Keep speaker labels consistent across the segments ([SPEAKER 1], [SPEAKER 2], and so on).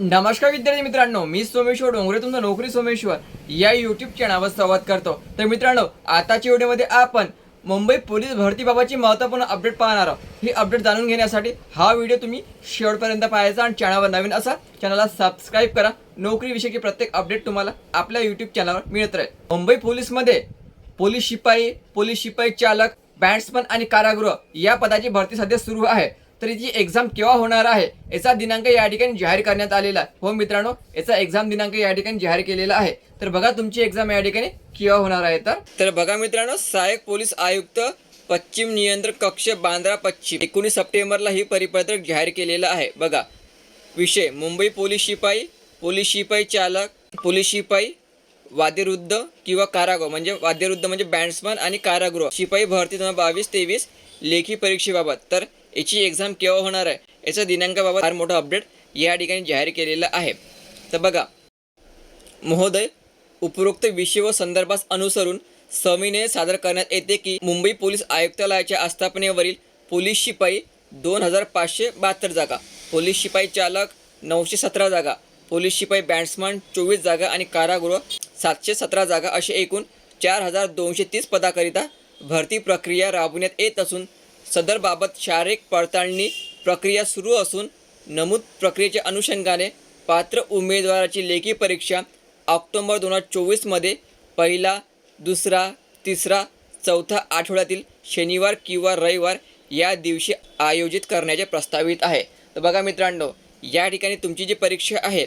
[SPEAKER 1] नमस्कार विद्यार्थी मित्रांनो मी सोमेश्वर डोंगरे तुमचं नोकरी सोमेश्वर. या युट्यूब चॅनलवर संवाद करतो. तर मित्रांनो आताच्या व्हिडिओमध्ये आपण मुंबई पोलीस भरतीबाबतची महत्त्वपूर्ण अपडेट पाहणार आहोत. ही अपडेट जाणून घेण्यासाठी हा व्हिडिओ तुम्ही शेवटपर्यंत पाहायचा आणि चॅनलवर नवीन असा चॅनलला सबस्क्राईब करा. नोकरीविषयीची प्रत्येक अपडेट तुम्हाला आपल्या युट्यूब चॅनलवर मिळत राहील. मुंबई पोलीसमध्ये पोलीस शिपाई पोलीस शिपाई चालक बॅट्समन आणि कारागृह या पदाची भरती सध्या सुरू आहे. तर याची एक्झाम केव्हा होणार आहे याचा दिनांक या ठिकाणी जाहीर करण्यात आलेला आहे. हो मित्रांनो याचा एक्झाम दिनांक या ठिकाणी जाहीर केलेला आहे. तर बघा तुमची एक्झाम या ठिकाणी केव्हा होणार आहे तर. तर बघा मित्रांनो सहाय्यक पोलीस आयुक्त पश्चिम नियंत्रण कक्ष बांद्रा पश्चिम. एकोणीस सप्टेंबरला ही परिपत्रक जाहीर केलेलं आहे. बघा विषय मुंबई पोलीस शिपाई पोलीस शिपाई चालक पोलीस शिपाई वाद्यरुद्ध किंवा कारागृह म्हणजे वाद्यरुद्ध म्हणजे बँड्समन आणि कारागृह. शिपाई भरती दोन बावीस तेवीस लेखी परीक्षेबाबत. तर याची एक्झाम केव्हा होणार आहे याचा दिनांकाबाबत फार मोठं अपडेट या ठिकाणी जाहीर केलेलं आहे. तर बघा महोदय उपरोक्त विषय व संदर्भास अनुसरून सविनय सादर करण्यात येते की मुंबई पोलीस आयुक्तालयाच्या आस्थापनेवरील पोलीस शिपाई दोन हजार पाचशे बहात्तर जागा पोलीस शिपाई चालक नऊशे सतरा जागा पोलीस शिपाई बॅट्समन चोवीस जागा आणि कारागृह सातशे सतरा जागा असे एकूण चार हजार दोनशे तीस पदाकरिता भरती प्रक्रिया राबवण्यात येत असून सदरबाबत शारीरिक पडताळणी प्रक्रिया सुरू असून नमूद प्रक्रियेच्या अनुषंगाने पात्र उमेदवाराची लेखी परीक्षा ऑक्टोबर दोन हजार चोवीसमध्ये पहिला दुसरा तिसरा चौथा आठवड्यातील शनिवार किंवा रविवार या दिवशी आयोजित करण्याचे प्रस्तावित आहे. तर बघा मित्रांनो या ठिकाणी तुमची जी परीक्षा आहे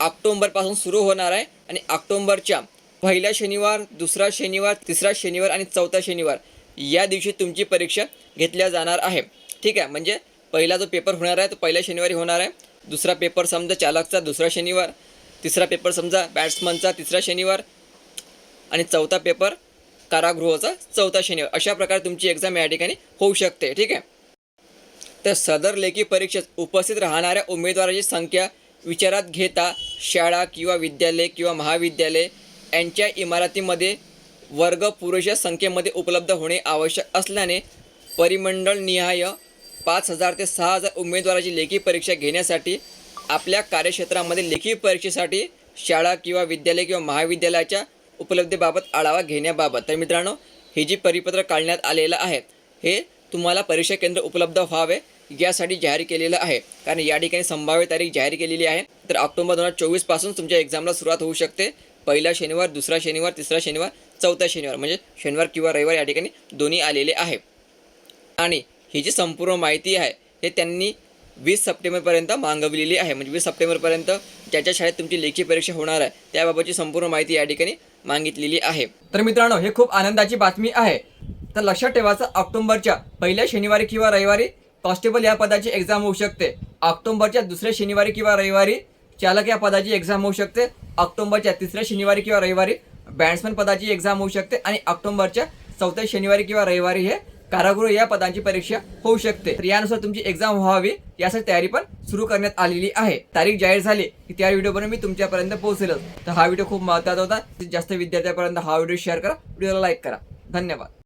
[SPEAKER 1] ऑक्टोंबरपासून सुरू होणार आहे आणि ऑक्टोंबरच्या पहिला शनिवार दुसरा शनिवार तिसरा शनिवार आणि चौथा शनिवार या दिवशी तुमची परीक्षा घेतल्या जाणार आहे. ठीक आहे म्हणजे पहिला जो पेपर होणार आहे तो पहिल्या शनिवारी होणार आहे. दुसरा पेपर समजा चालकचा दुसरा शनिवार. तिसरा पेपर समजा बॅट्समनचा तिसरा शनिवार. आणि चौथा पेपर कारागृहाचा चौथा शनिवार. अशा प्रकारे तुमची एक्झाम या ठिकाणी होऊ शकते. ठीक आहे? तर सदर लेखी परीक्षेत उपस्थित राहणाऱ्या उमेदवाराची संख्या विचारात घेता शाळा किंवा विद्यालय किंवा महाविद्यालय यांच्या इमारतीमध्ये वर्ग पुरेशा संख्येमध्ये उपलब्ध होणे आवश्यक असल्याने परिमंडळ निहाय पाच हजार ते सहा हजार उमेदवाराची लेखी परीक्षा घेण्यासाठी आपल्या कार्यक्षेत्रामध्ये लेखी परीक्षेसाठी शाळा किंवा विद्यालय किंवा महाविद्यालयाच्या उपलब्धीबाबत आढावा घेण्याबाबत. तर मित्रांनो हे जी परिपत्रक काढण्यात आलेलं आहे हे तुम्हाला परीक्षा केंद्र उपलब्ध व्हावे यासाठी जाहीर केलेलं आहे. कारण या ठिकाणी संभाव्य तारीख जाहीर केलेली आहे. तर ऑक्टोबर दोन हजार चोवीसपासून तुमच्या एक्झामला सुरुवात होऊ शकते. पहिला शनिवार दुसरा शनिवार तिसरा शनिवार चौथा शनिवार म्हणजे शनिवार किंवा रविवार या ठिकाणी दोन्ही आलेले आहे. आणि ही जी संपूर्ण माहिती आहे हे त्यांनी वीस सप्टेंबरपर्यंत मागवलेली आहे. म्हणजे वीस सप्टेंबरपर्यंत ज्याच्या शाळेत तुमची लेखी परीक्षा होणार आहे त्याबाबतची संपूर्ण माहिती या ठिकाणी मागितलेली आहे. तर मित्रांनो हे खूप आनंदाची बातमी आहे. तर लक्षात ठेवायचं ऑक्टोबरच्या पहिल्या शनिवारी किंवा रविवारी कॉन्स्टेबल या पदाची एक्झाम होऊ शकते. ऑक्टोबरच्या दुसऱ्या शनिवारी किंवा रविवारी चालक या पदाची एक्झाम होऊ शकते. ऑक्टोबरच्या तिसऱ्या शनिवारी किंवा रविवारी बॅट्समन पदाची एक्झाम होऊ शकते. आणि ऑक्टोबरच्या चौथ्या शनिवारी किंवा रविवारी हे कारागृह या पदांची परीक्षा होऊ शकते. तर यानुसार तुमची एक्झाम व्हावी यासाठी तयारी पण सुरू करण्यात आलेली आहे. तारीख जाहीर झाली की त्या व्हिडिओ मी तुमच्यापर्यंत पोहोचेलच. तर हा व्हिडिओ खूप महत्त्वाचा होता. जास्त विद्यार्थ्यापर्यंत हा व्हिडिओ शेअर करा. व्हिडिओला लाईक करा. धन्यवाद.